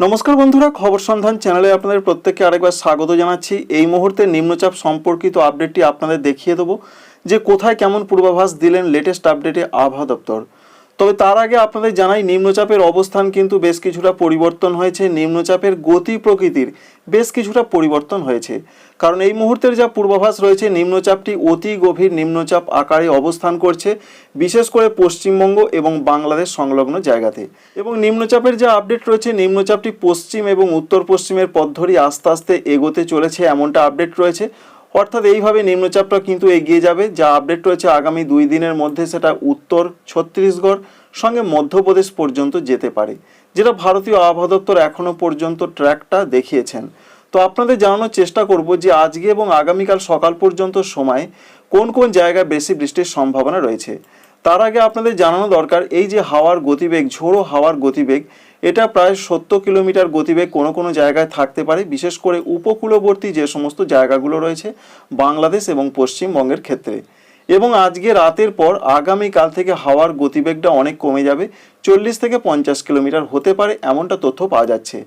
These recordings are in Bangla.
নমস্কার বন্ধুরা, খবর সন্ধান চ্যানেলে আপনাদের প্রত্যেককে আরেকবার স্বাগত জানাচ্ছি। এই মুহূর্তে নিম্নচাপ সম্পর্কিত আপডেটটি আপনাদের দেখিয়ে দেবো যে কোথায় কেমন পূর্বাভাস দিলেন লেটেস্ট আপডেটে আবহাওয়া দপ্তর। তবে তার আগে আপনাদের জানাই, নিম্নচাপের অবস্থান কিন্তু বেশ কিছুটা পরিবর্তন হয়েছে। নিম্নচাপের গতি প্রকৃতির বেশ কিছুটা পরিবর্তন হয়েছে। কারণ এই মুহূর্তের যা পূর্বাভাস রয়েছে, নিম্নচাপটি অতি গভীর নিম্নচাপ আকারে অবস্থান করছে, বিশেষ করে পশ্চিমবঙ্গ এবং বাংলাদেশ সংলগ্ন জায়গাতে। এবং নিম্নচাপের যা আপডেট রয়েছে, নিম্নচাপটি পশ্চিম এবং উত্তর পশ্চিমের পথ ধরেই আস্তে আস্তে এগোতে চলেছে, এমনটা আপডেট রয়েছে। অর্থাৎ এইভাবে নিম্নচাপটা কিন্তু এগিয়ে যাবে। যা আপডেট রয়েছে আগামী দুই দিনের মধ্যে সেটা উত্তর ছত্তিশগড়, সঙ্গে মধ্যপ্রদেশ পর্যন্ত যেতে পারে, যেটা ভারতীয় আবহাওয়া দপ্তর এখনও পর্যন্ত ট্র্যাকটা দেখিয়েছেন। তো আপনাদের জানানোর চেষ্টা করব যে আজকে এবং আগামীকাল সকাল পর্যন্ত সময় কোন কোন জায়গায় বেশি বৃষ্টির সম্ভাবনা রয়েছে। তার আগে আপনাদের জানানো দরকার, এই যে হাওয়ার গতিবেগ, ঝোড়ো হাওয়ার গতিবেগ এটা প্রায় সত্তর কিলোমিটার গতিবেগ কোনো কোনো জায়গায় থাকতে পারে, বিশেষ করে উপকূলবর্তী যে সমস্ত জায়গাগুলো রয়েছে, বাংলাদেশ এবং পশ্চিমবঙ্গের ক্ষেত্রে। এবং আজকে রাতের পর আগামীকাল থেকে হাওয়ার গতিবেগটা অনেক কমে যাবে, চল্লিশ থেকে পঞ্চাশ কিলোমিটার হতে পারে এমনটা তথ্য পাওয়া যাচ্ছে।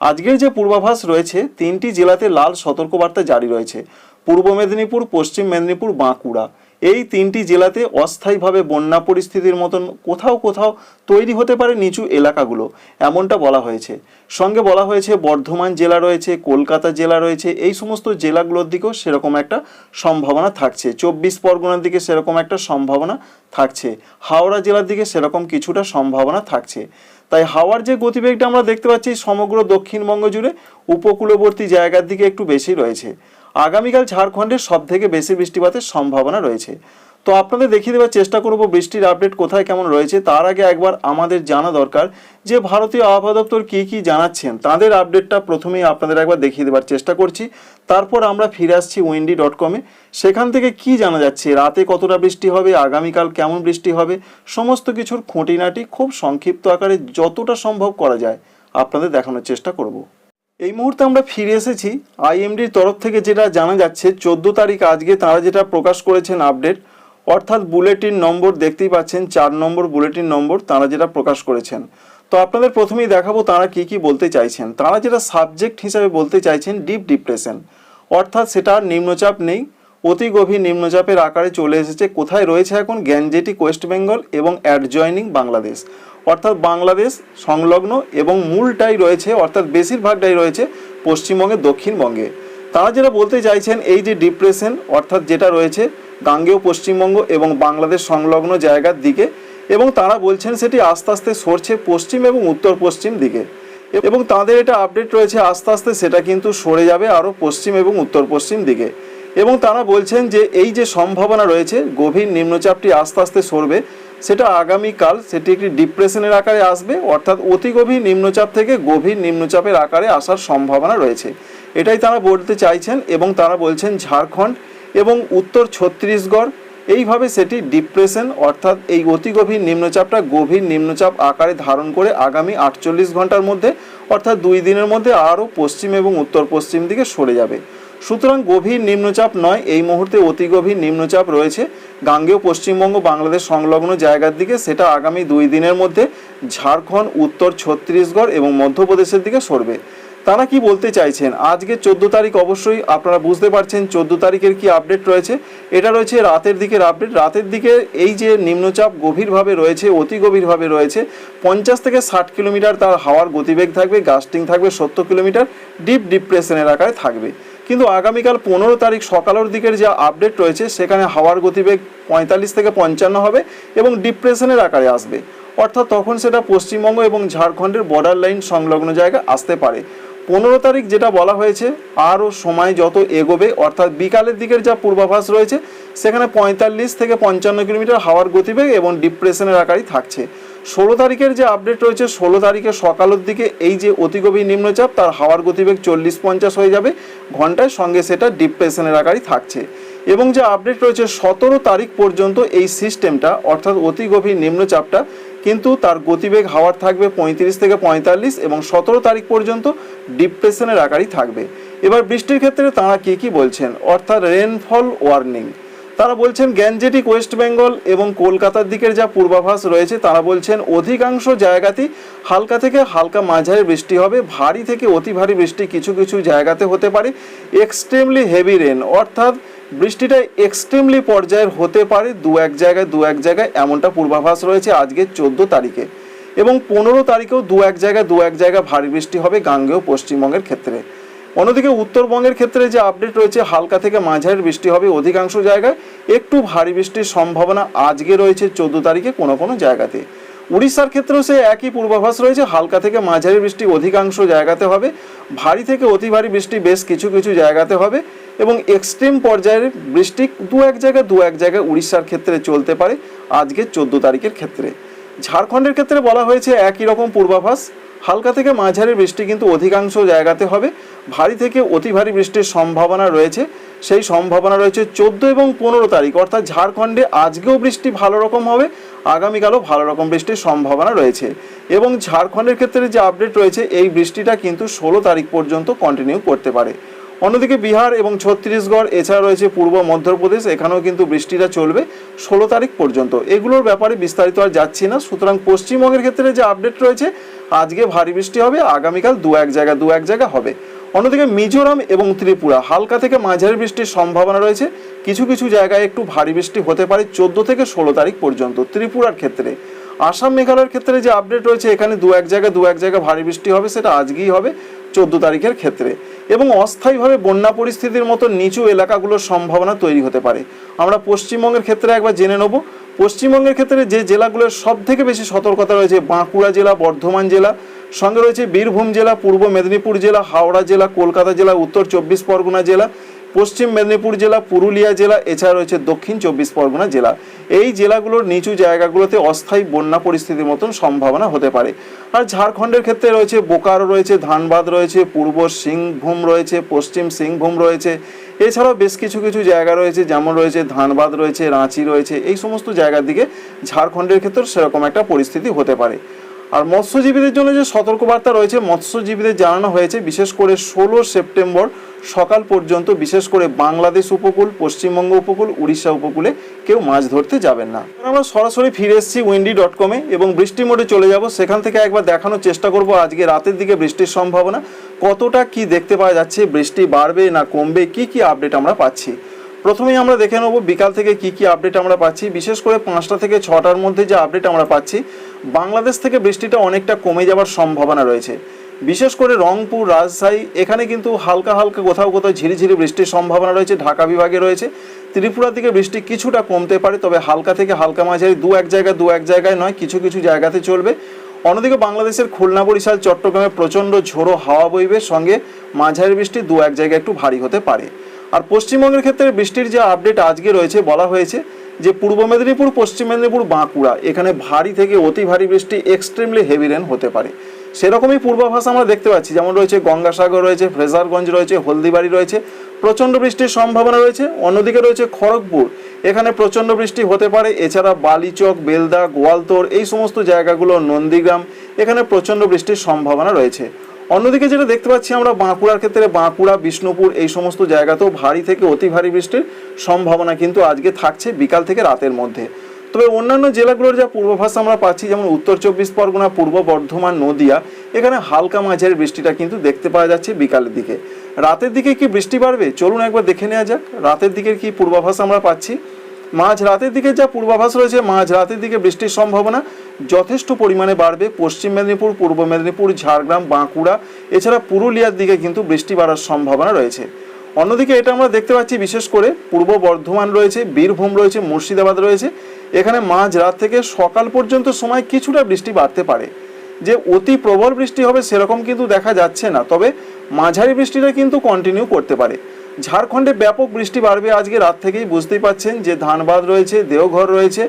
আজকের যে পূর্বাভাস রয়েছে, তিনটি জেলাতে লাল সতর্কবার্তা জারি রয়েছে। পূর্ব মেদিনীপুর, পশ্চিম মেদিনীপুর, বাঁকুড়া। এই তিনটি জেলাতে অস্থায়ীভাবে বন্যা পরিস্থিতির মতন কোথাও কোথাও তৈরি হতে পারে নিচু এলাকাগুলো, এমনটা বলা হয়েছে। সঙ্গে বলা হয়েছে, বর্ধমান জেলা রয়েছে, কলকাতা জেলা রয়েছে, এই সমস্ত জেলাগুলোর দিকেও সেরকম একটা সম্ভাবনা থাকছে। চব্বিশ পরগনার দিকে সেরকম একটা সম্ভাবনা থাকছে। হাওড়া জেলার দিকে সেরকম কিছুটা সম্ভাবনা থাকছে। তাই হাওয়ার যে গতিবেগটা আমরা দেখতে পাচ্ছি, সমগ্র দক্ষিণবঙ্গ জুড়ে উপকূলবর্তী জায়গার দিকে একটু বেশি রয়েছে। আগামীকাল ঝাড়খণ্ডে সব থেকে বেশি বৃষ্টিপাতের সম্ভাবনা রয়েছে। তো আপনাদের দেখিয়ে দেওয়ার চেষ্টা করব বৃষ্টির আপডেট কোথায় কেমন রয়েছে। তার আগে একবার আমাদের জানা দরকার যে ভারতীয় আবহাওয়া দপ্তর কী কী জানাচ্ছেন, তাদের আপডেটটা প্রথমেই আপনাদের একবার দেখিয়ে দেওয়ার চেষ্টা করছি। তারপর আমরা ফিরে আসছি উইন্ডি ডট কমে সেখান থেকে কি জানা যাচ্ছে, রাতে কতটা বৃষ্টি হবে, আগামীকাল কেমন বৃষ্টি হবে, সমস্ত কিছুর খুঁটিনাটি খুব সংক্ষিপ্ত আকারে যতটা সম্ভব করা যায় আপনাদের দেখানোর চেষ্টা করব। এই মুহূর্তে আমরা ফিরে এসেছি আইএমডির তরফ থেকে যেটা জানা যাচ্ছে, চোদ্দ তারিখ আজকে তারা যেটা প্রকাশ করেছেন আপডেট, অর্থাৎ বুলেটিন নম্বর দেখতেই পাচ্ছেন, চার নম্বর বুলেটিন নম্বর তারা যেটা প্রকাশ করেছেন। তো আপনাদের প্রথমেই দেখাবো তারা কি কি বলতে চাইছেন। তারা যেটা সাবজেক্ট হিসাবে বলতে চাইছেন, ডিপ ডিপ্রেশন। অর্থাৎ সেটা আর নিম্নচাপ নেই, অতি গভীর নিম্নচাপের আকারে চলে এসেছে। কোথায় রয়েছে এখন? গ্যাঞ্জেটিক ওয়েস্ট বেঙ্গল এবং অ্যাডজয়নিং বাংলাদেশ। অর্থাৎ বাংলাদেশ সংলগ্ন এবং মূলটাই রয়েছে, অর্থাৎ বেশিরভাগটাই রয়েছে পশ্চিমবঙ্গে, দক্ষিণবঙ্গে। তারা যেটা বলতে চাইছেন, এই যে ডিপ্রেশন অর্থাৎ যেটা রয়েছে গাঙ্গেয় পশ্চিমবঙ্গ এবং বাংলাদেশ সংলগ্ন জায়গার দিকে, এবং তারা বলছেন সেটি আস্তে আস্তে সরছে পশ্চিম এবং উত্তর পশ্চিম দিকে। এবং তাদের এটা আপডেট রয়েছে আস্তে আস্তে, সেটা কিন্তু সরে যাবে আরও পশ্চিম এবং উত্তর পশ্চিম দিকে। এবং তারা বলছেন যে এই যে সম্ভাবনা রয়েছে, গভীর নিম্নচাপটি আস্তে আস্তে সরবে সেটা আগামীকাল, সেটি একটি ডিপ্রেশনের আকারে আসবে, অর্থাৎ অতি গভীর নিম্নচাপ থেকে গভীর নিম্নচাপের আকারে আসার সম্ভাবনা রয়েছে। এটাই তারা বলতে চাইছেন এবং তারা বলছেন ঝাড়খণ্ড এবং উত্তর ছত্তিশগড়, এইভাবে সেটি ডিপ্রেশন, অর্থাৎ এই অতি গভীর নিম্নচাপটা গভীর নিম্নচাপ আকারে ধারণ করে আগামী আটচল্লিশ ঘণ্টার মধ্যে, অর্থাৎ দুই দিনের মধ্যে আরও পশ্চিম এবং উত্তর পশ্চিম দিকে সরে যাবে। সুতরাং গভীর নিম্নচাপ নয়, এই মুহূর্তে অতি গভীর নিম্নচাপ রয়েছে। গাঙ্গেয় পশ্চিমবঙ্গ, বাংলাদেশ সংলগ্ন জায়গার দিকে, সেটা আগামী দুই দিনের মধ্যে ঝাড়খণ্ড, উত্তর ছত্তিশগড় এবং মধ্যপ্রদেশের দিকে সরবে। তারা কি বলতে চাইছেন? আজকে চোদ্দ তারিখ অবশ্যই আপনারা বুঝতে পারছেন, চোদ্দ তারিখের কি আপডেট রয়েছে। এটা রয়েছে রাতের দিকের আপডেট। রাতের দিকে এই যে নিম্নচাপ গভীরভাবে রয়েছে, অতি গভীরভাবে রয়েছে, পঞ্চাশ থেকে ষাট কিলোমিটার তার হাওয়ার গতিবেগ থাকবে, গাস্টিং থাকবে সত্তর কিলোমিটার, ডিপ ডিপ্রেশনের আকারে থাকবে। কিন্তু আগামীকাল পনেরো তারিখ সকালের দিকের যে আপডেট রয়েছে, সেখানে হাওয়ার গতিবেগ পঁয়তাল্লিশ থেকে পঞ্চান্ন হবে এবং ডিপ্রেশনের আকারে আসবে। অর্থাৎ তখন সেটা পশ্চিমবঙ্গ এবং ঝাড়খণ্ডের বর্ডার লাইন সংলগ্ন জায়গা আসতে পারে। পনেরো তারিখ যেটা বলা হয়েছে, আরও সময় যত এগোবে, অর্থাৎ বিকালের দিকের যা পূর্বাভাস রয়েছে, সেখানে পঁয়তাল্লিশ থেকে পঞ্চান্ন কিলোমিটার হাওয়ার গতিবেগ এবং ডিপ্রেশনের আকারই থাকছে। ষোলো তারিখের যে আপডেট রয়েছে, ষোলো তারিখে সকালের দিকে এই যে অতিগভীর নিম্নচাপ, তার হাওয়ার গতিবেগ চল্লিশ পঞ্চাশ হয়ে যাবে। ঘন্টায় সঙ্গে সেটা ডিপ্রেশনের আকারই থাকছে। এবং যে আপডেট রয়েছে, সতেরো তারিখ পর্যন্ত এই সিস্টেমটা অর্থাৎ অতিগভীর নিম্নচাপটা, কিন্তু তার গতিবেগ হাওয়ার থাকবে পঁয়ত্রিশ থেকে পঁয়তাল্লিশ এবং সতেরো তারিখ পর্যন্ত ডিপ্রেশনের আকারই থাকবে। এবার বৃষ্টির ক্ষেত্রে তাঁরা কী কী বলছেন? অর্থাৎ রেনফল ওয়ার্নিং তারা বলছেন গ্যাঞ্জেটিক ওয়েস্ট বেঙ্গল এবং কলকাতার দিকের যা পূর্বাভাস রয়েছে, তারা বলছেন অধিকাংশ জায়গাতেই হালকা থেকে হালকা মাঝারি বৃষ্টি হবে। ভারী থেকে অতি ভারী বৃষ্টি কিছু কিছু জায়গাতে হতে পারে। এক্সট্রিমলি হেভি রেন অর্থাৎ বৃষ্টিটা এক্সট্রিমলি পর্যায়ের হতে পারে দু এক জায়গায়, দু এক জায়গায় এমনটা পূর্বাভাস রয়েছে আজকে চোদ্দ তারিখে। এবং পনেরো তারিখেও দু এক জায়গায়, দু এক জায়গায় ভারী বৃষ্টি হবে গাঙ্গেয় পশ্চিমবঙ্গের ক্ষেত্রে। অন্যদিকে উত্তরবঙ্গের ক্ষেত্রে যে আপডেট রয়েছে, হালকা থেকে মাঝারি বৃষ্টি হবে অধিকাংশ জায়গায়। একটু ভারী বৃষ্টির সম্ভাবনা আজকে রয়েছে চোদ্দ তারিখে কোনো কোনো জায়গাতে। উড়িষ্যার ক্ষেত্রেও সে একই পূর্বাভাস রয়েছে, হালকা থেকে মাঝারি বৃষ্টি অধিকাংশ জায়গাতে হবে। ভারী থেকে অতি ভারী বৃষ্টি বেশ কিছু কিছু জায়গাতে হবে এবং এক্সট্রিম পর্যায়ের বৃষ্টি দু এক জায়গায়, দু এক জায়গায় উড়িষ্যার ক্ষেত্রে চলতে পারে আজকে চোদ্দ তারিখের ক্ষেত্রে। ঝাড়খণ্ডের ক্ষেত্রে বলা হয়েছে একই রকম পূর্বাভাস, হালকা থেকে মাঝারি বৃষ্টি কিন্তু অধিকাংশ জায়গাতে হবে। ভারী থেকে অতি ভারী বৃষ্টির সম্ভাবনা রয়েছে। সেই সম্ভাবনা রয়েছে চোদ্দ এবং পনেরো তারিখ। অর্থাৎ ঝাড়খণ্ডে আজকেও বৃষ্টি ভালো রকম হবে, আগামীকালও ভালো রকম বৃষ্টির সম্ভাবনা রয়েছে। এবং ঝাড়খণ্ডের ক্ষেত্রে যে আপডেট রয়েছে, এই বৃষ্টিটা কিন্তু ষোলো তারিখ পর্যন্ত কন্টিনিউ করতে পারে। অন্যদিকে বিহার এবং ছত্তিশগড়, এছাড়া রয়েছে পূর্ব মধ্যপ্রদেশ, এখানেও কিন্তু বৃষ্টিটা চলবে ষোলো তারিখ পর্যন্ত। এগুলোর ব্যাপারে বিস্তারিত আর যাচ্ছি না। সুতরাং পশ্চিমবঙ্গের ক্ষেত্রে যে আপডেট রয়েছে, আজকে ভারী বৃষ্টি হবে, আগামীকাল দু এক জায়গা, দু এক জায়গা হবে। অন্যদিকে মিজোরাম এবং ত্রিপুরা, হালকা থেকে মাঝারি বৃষ্টির সম্ভাবনা রয়েছে। কিছু কিছু জায়গায় একটু ভারী বৃষ্টি হতে পারে চোদ্দ থেকে ষোলো তারিখ পর্যন্ত ত্রিপুরার ক্ষেত্রে। আসাম মেঘালয়ের ক্ষেত্রে যে আপডেট রয়েছে, এখানে দু এক জায়গায় দু এক জায়গায় ভারী বৃষ্টি হবে, সেটা আজকেই হবে চোদ্দ তারিখের ক্ষেত্রে। এবং অস্থায়ীভাবে বন্যা পরিস্থিতির মতো নিচু এলাকাগুলোর সম্ভাবনা তৈরি হতে পারে। আমরা পশ্চিমবঙ্গের ক্ষেত্রে একবার জেনে নেব। পশ্চিমবঙ্গের ক্ষেত্রে যে জেলাগুলোর সব থেকে বেশি সতর্কতা রয়েছে, বাঁকুড়া জেলা, বর্ধমান জেলা সঙ্গে রয়েছে বীরভূম জেলা, পূর্ব মেদিনীপুর জেলা, হাওড়া জেলা, কলকাতা জেলা, উত্তর চব্বিশ পরগনা জেলা, পশ্চিম মেদিনীপুর জেলা, পুরুলিয়া জেলা, এছাড়া রয়েছে দক্ষিণ চব্বিশ পরগনা জেলা। এই জেলাগুলোর নিচু জায়গাগুলোতে অস্থায়ী বন্যা পরিস্থিতির মতন সম্ভাবনা হতে পারে। আর ঝাড়খণ্ডের ক্ষেত্রে রয়েছে বোকারো রয়েছে, ধানবাদ রয়েছে, পূর্ব সিংভূম রয়েছে, পশ্চিম সিংভূম রয়েছে। এছাড়াও বেশ কিছু কিছু জায়গা রয়েছে, যেমন রয়েছে ধানবাদ রয়েছে, রাঁচি রয়েছে। এই সমস্ত জায়গার দিকে ঝাড়খণ্ডের ক্ষেত্রে সেরকম একটা পরিস্থিতি হতে পারে। আর মৎস্যজীবীদের জন্য যে সতর্কবার্তা রয়েছে, মৎস্যজীবীদের জানানো হয়েছে, বিশেষ করে ষোলো সেপ্টেম্বর সকাল পর্যন্ত, বিশেষ করে বাংলাদেশ উপকূল, পশ্চিমবঙ্গ উপকূল, উড়িষ্যা উপকূলে কেউ মাছ ধরতে যাবেন না। আমরা সরাসরি ফিরে এসেছি উইন্ডি ডট কমে এবং বৃষ্টি মোডে চলে যাব। সেখান থেকে একবার দেখানোর চেষ্টা করব আজকে রাতের দিকে বৃষ্টির সম্ভাবনা। কতটা কি দেখতে পাওয়া যাচ্ছে, বৃষ্টি বাড়বে না কমবে, কি কি আপডেট আমরা পাচ্ছি? প্রথমেই আমরা দেখে নেব বিকাল থেকে কি কি আপডেট আমরা পাচ্ছি। বিশেষ করে পাঁচটা থেকে ছটার মধ্যে যে আপডেট আমরা পাচ্ছি বাংলাদেশ থেকে বৃষ্টিটা অনেকটা কমে যাওয়ার সম্ভাবনা রয়েছে। বিশেষ করে রংপুর, রাজশাহী, এখানে কিন্তু হালকা হালকা কোথাও কোথাও ঝিরিঝিরি বৃষ্টির সম্ভাবনা রয়েছে। ঢাকা বিভাগে রয়েছে। ত্রিপুরা থেকে বৃষ্টি কিছুটা কমতে পারে, তবে হালকা থেকে হালকা মাঝারি দু এক জায়গায়, দু এক জায়গায় নয়, কিছু কিছু জায়গাতে চলবে। অন্যদিকে বাংলাদেশের খুলনা, বরিশাল, চট্টগ্রামে প্রচণ্ড ঝোড়ো হাওয়া বইবে, সঙ্গে মাঝারি বৃষ্টি দু এক জায়গায় একটু ভারী হতে পারে। আর পশ্চিমবঙ্গের ক্ষেত্রে বৃষ্টির যে আপডেট আজকে রয়েছে, বলা হয়েছে যে পূর্ব মেদিনীপুর, পশ্চিম মেদিনীপুর, বাঁকুড়া। এখানে ভারী থেকে অতি ভারী বৃষ্টি এক্সট্রিমলি হেভি রেন হতে পারে। সেরকমই পূর্বাভাস আমরা দেখতে পাচ্ছি। যেমন রয়েছে গঙ্গাসাগর রয়েছে, ফ্রেজারগঞ্জ রয়েছে, হলদিবাড়ি রয়েছে, প্রচণ্ড বৃষ্টির সম্ভাবনা রয়েছে। অন্যদিকে রয়েছে খড়গপুর। এখানে প্রচণ্ড বৃষ্টি হতে পারে। এছাড়া বালিচক, বেলদা, গোয়ালতোর এই সমস্ত জায়গাগুলো, নন্দীগ্রাম, এখানে প্রচণ্ড বৃষ্টির সম্ভাবনা রয়েছে। অন্যদিকে যেটা দেখতে পাচ্ছি আমরা বাঁকুড়ার ক্ষেত্রে বাঁকুড়া, বিষ্ণুপুর এই সমস্ত জায়গাতেও ভারী থেকে অতি ভারী বৃষ্টির সম্ভাবনা কিন্তু আজকে থাকছে বিকাল থেকে রাতের মধ্যে। তবে অন্যান্য জেলাগুলোর যা পূর্বাভাস আমরা পাচ্ছি, যেমন উত্তর চব্বিশ পরগনা, পূর্ব বর্ধমান, নদিয়া, এখানে হালকা মাঝারি বৃষ্টিটা কিন্তু দেখতে পাওয়া যাচ্ছে বিকালের দিকে। রাতের দিকে কি বৃষ্টি বাড়বে? চলুন একবার দেখে নেওয়া যাক। রাতের দিকের কি পূর্বাভাস আমরা পাচ্ছি? মাঝ রাতের দিকে যা পূর্বাভাস রয়েছে, মাঝ রাতের দিকে বৃষ্টির সম্ভাবনা যথেষ্ট পরিমাণে বাড়বে। পশ্চিম মেদিনীপুর, পূর্ব মেদিনীপুর, ঝাড়গ্রাম, বাঁকুড়া, এছাড়া পুরুলিয়ার দিকে কিন্তু বৃষ্টি বাড়ার সম্ভাবনা রয়েছে। অন্যদিকে এটা আমরা দেখতে পাচ্ছি বিশেষ করে পূর্ব বর্ধমান রয়েছে, বীরভূম রয়েছে, মুর্শিদাবাদ রয়েছে। এখানে মাঝ রাত থেকে সকাল পর্যন্ত সময় কিছুটা বৃষ্টি বাড়তে পারে। যে অতি প্রবল বৃষ্টি হবে সেরকম কিন্তু দেখা যাচ্ছে না, তবে মাঝারি বৃষ্টিটা কিন্তু কন্টিনিউ করতে পারে। ঝাড়খণ্ডে ব্যাপক বৃষ্টি বাড়বে আজকে রাত থেকেই, বুঝতেই পাচ্ছেন যে ধানবাদ রয়েছে, দেওঘর রয়েছে,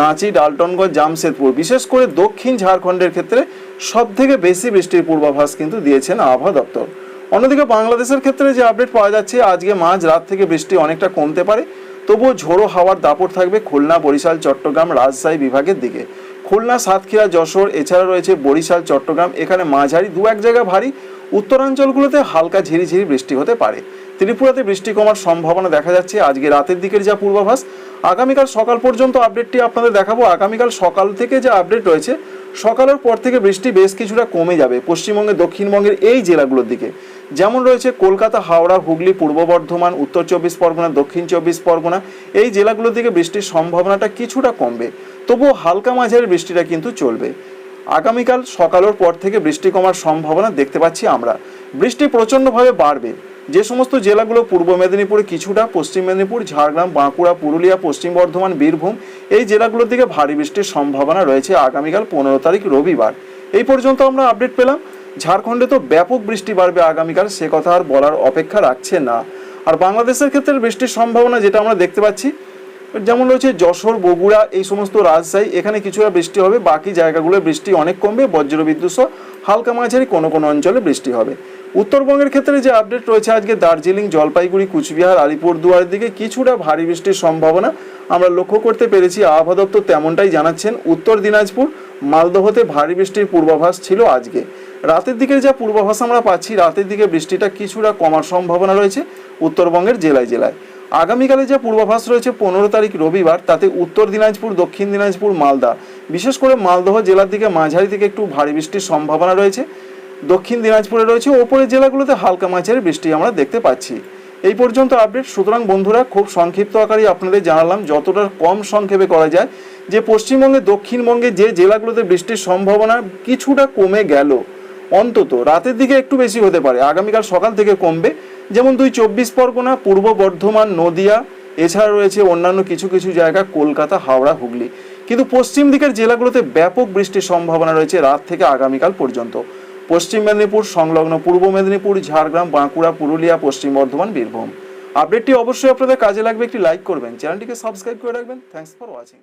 রাঁচি, ডালটনগঞ্জ, জামশেদপুর। বিশেষ করে দক্ষিণ ঝাড়খণ্ডের ক্ষেত্রে সব থেকে বেশি বৃষ্টির পূর্বাভাস কিন্তু দিয়েছেন আবহাওয়া দপ্তর। অন্যদিকে বাংলাদেশের ক্ষেত্রে যে আপডেট পাওয়া যাচ্ছে, আজকে মাঝ রাত থেকে বৃষ্টি অনেকটা কমতে পারে। তবুও ঝোড়ো হাওয়ার দাপট থাকবে খুলনা, বরিশাল, চট্টগ্রাম, রাজশাহী বিভাগের দিকে। খুলনা, সাতক্ষীরা, যশোর, এছাড়া রয়েছে বরিশাল, চট্টগ্রাম, এখানে মাঝারি দু এক জায়গা ভারী। উত্তরাঞ্চলগুলোতে হালকা ঝিরিঝিরি বৃষ্টি হতে পারে। ত্রিপুরাতে বৃষ্টি কমার সম্ভাবনা দেখা যাচ্ছে। আজকে রাতের দিকের যা পূর্বাভাস, আগামীকাল সকাল পর্যন্ত আপডেটটি আপনাদের দেখাবো। আগামীকাল সকাল থেকে যে আপডেট রয়েছে, সকালের পর থেকে বৃষ্টি বেশ কিছুটা কমে যাবে পশ্চিমবঙ্গের দক্ষিণবঙ্গের এই জেলাগুলোর দিকে। যেমন রয়েছে কলকাতা, হাওড়া, হুগলি, পূর্ব বর্ধমান, উত্তর চব্বিশ পরগনা, দক্ষিণ চব্বিশ পরগনা, এই জেলাগুলোর দিকে বৃষ্টির সম্ভাবনাটা কিছুটা কমবে। তবুও হালকা মাঝারি বৃষ্টিটা কিন্তু চলবে। আগামীকাল সকালের পর থেকে বৃষ্টি কমার সম্ভাবনা দেখতে পাচ্ছি আমরা। বৃষ্টি প্রচণ্ডভাবে বাড়বে। যে সমস্ত জেলাগুলো পূর্ব মেদিনীপুরে কিছুটা পশ্চিম মেদিনীপুর, ঝাড়গ্রাম, বাঁকুড়া, পুরুলিয়া, পশ্চিম বর্ধমান, বীরভূম, এই জেলাগুলোর দিকে ভারী বৃষ্টির সম্ভাবনা রয়েছে আগামীকাল পনেরো তারিখ রবিবার। এই পর্যন্ত আমরা আপডেট পেলাম। ঝাড়খণ্ডে তো ব্যাপক বৃষ্টি বাড়বে আগামীকাল, সে কথা আর বলার অপেক্ষা রাখছে না। আর বাংলাদেশের ক্ষেত্রে বৃষ্টির সম্ভাবনা যেটা আমরা দেখতে পাচ্ছি, যেমন রয়েছে যশোর, বগুড়া, এই সমস্ত রাজশাহী, এখানে কিছুটা বৃষ্টি হবে, বাকি জায়গাগুলোয় বৃষ্টি অনেক কমবে, বজ্রবিদ্যুৎ হালকা মাঝারি কোনো কোনো অঞ্চলে বৃষ্টি হবে। উত্তরবঙ্গের ক্ষেত্রে যে আপডেট রয়েছে আজকে দার্জিলিং, জলপাইগুড়ি, কুচবিহার, আলিপুরদুয়ারের দিকে কিছুটা ভারী বৃষ্টির সম্ভাবনা আমরা লক্ষ্য করতে পেরেছি। আবহাওয়া দপ্তর তেমনটাই জানাচ্ছেন, উত্তর দিনাজপুর মালদহতে ভারী বৃষ্টির পূর্বাভাস ছিল আজকে। রাতের দিকে যা পূর্বাভাস আমরা পাচ্ছি, রাতের দিকে বৃষ্টিটা কিছুটা কমার সম্ভাবনা রয়েছে উত্তরবঙ্গের জেলায় জেলায়। আগামীকালে যে পূর্বাভাস রয়েছে পনেরো তারিখ রবিবার, তাতে উত্তর দিনাজপুর, দক্ষিণ দিনাজপুর, মালদা। বিশেষ করে মালদহ জেলার দিকে মাঝারি থেকে একটু ভারী বৃষ্টির সম্ভাবনা রয়েছে। দক্ষিণ দিনাজপুরে রয়েছে। ওপরের জেলাগুলোতে হালকা মাঝারি বৃষ্টি আমরা দেখতে পাচ্ছি। এই পর্যন্ত আপডেট সুতরাং বন্ধুরা, খুব সংক্ষিপ্ত আকারে আপনাদের জানালাম যতটা কম সংক্ষেপে করা যায়। যে পশ্চিমবঙ্গে, দক্ষিণবঙ্গে যে জেলাগুলোতে বৃষ্টির সম্ভাবনা কিছুটা কমে গেল, অন্তত রাতের দিকে একটু বেশি হতে পারে, আগামীকাল সকাল থেকে কমবে। যেমন দুই চব্বিশ পরগনা, পূর্ব বর্ধমান, নদিয়া, এছাড়া রয়েছে অন্যান্য কিছু কিছু জায়গা, কলকাতা, হাওড়া, হুগলি। কিন্তু পশ্চিম দিকের জেলাগুলোতে ব্যাপক বৃষ্টির সম্ভাবনা রয়েছে রাত থেকে আগামীকাল পর্যন্ত। পশ্চিম মেদিনীপুর, সংলগ্ন পূর্ব মেদিনীপুর, ঝাড়গ্রাম, বাঁকুড়া, পুরুলিয়া, পশ্চিম বর্ধমান, বীরভূম। আপডেটটি অবশ্যই আপনাদের কাজে লাগবে। একটি লাইক করবেন। চ্যানেলটিকে সাবস্ক্রাইব করে রাখবেন। Thanks for watching